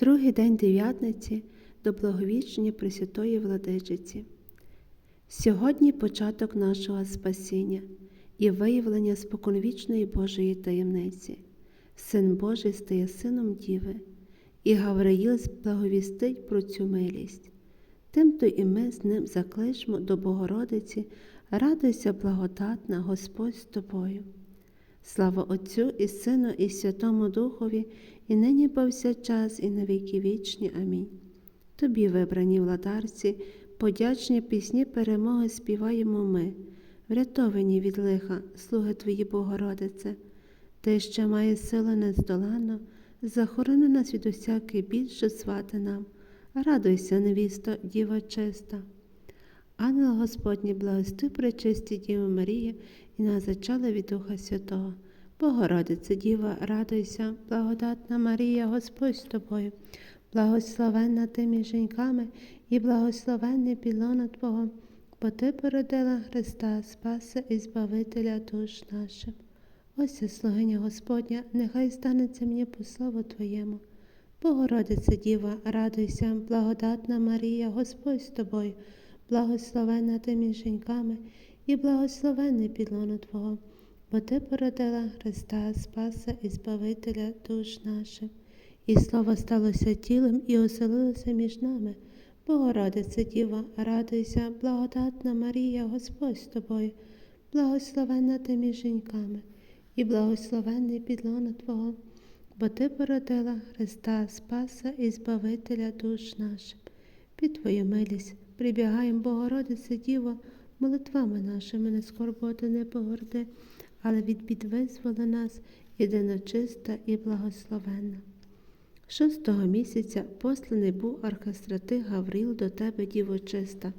Другий день дев'ятниці до благовіщення Пресвятої Владичиці. Сьогодні початок нашого спасіння і виявлення споконвічної Божої таємниці. Син Божий стає сином Діви, і Гавриїл благовістить про цю милість. Тимто і ми з ним закличмо до Богородиці, радуйся, благодатна, Господь з тобою. Слава Отцю і Сину, і Святому Духові, і нині повсякчас, і на віки вічні. Амінь. Тобі, вибрані владарці, подячні пісні перемоги співаємо ми, врятовані від лиха, слуги Твої, Богородице, Ти ще має силу нездоланно, захорони нас від усякий біль, що свати нам. Радуйся, невісто, Діва чиста. Ангел Господній благости пречисті Діви Марії і нас зачала від Духа Святого. Богородице Діва, радуйся, благодатна Марія, Господь з тобою, благословенна ти між жінками і благословенний пілона Твого, бо Ти породила Христа, Спаса і Збавителя душ наших. Ось і слугиня Господня, нехай станеться мені по слову Твоєму. Богородице Діва, радуйся, благодатна Марія, Господь з тобою, благословенна ти між жінками і благословенний підлону Твого, бо Ти породила Христа, Спаса і Збавителя душ наших. І слово сталося тілом і оселилося між нами. Богородице Діва, радуйся, благодатна Марія, Господь з тобою, благословенна ти між жінками, і благословенний підлона Твого, бо Ти породила Христа, Спаса і Збавителя душ наших. Під Твою милість прибігаємо, Богородице Діво, молитвами нашими не скорботи, не погорди, але від бід нас, єдина чиста і благословенна. Шостого місяця посланий був архистратиг Гавріл до тебе, Діво чиста,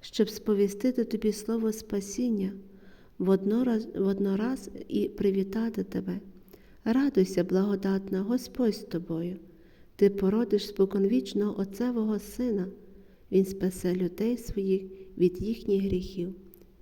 щоб сповістити тобі слово спасіння, воднораз, воднораз і привітати тебе. Радуйся, благодатна, Господь з тобою. Ти породиш споконвічного Отцевого Сина, Він спасе людей своїх від їхніх гріхів.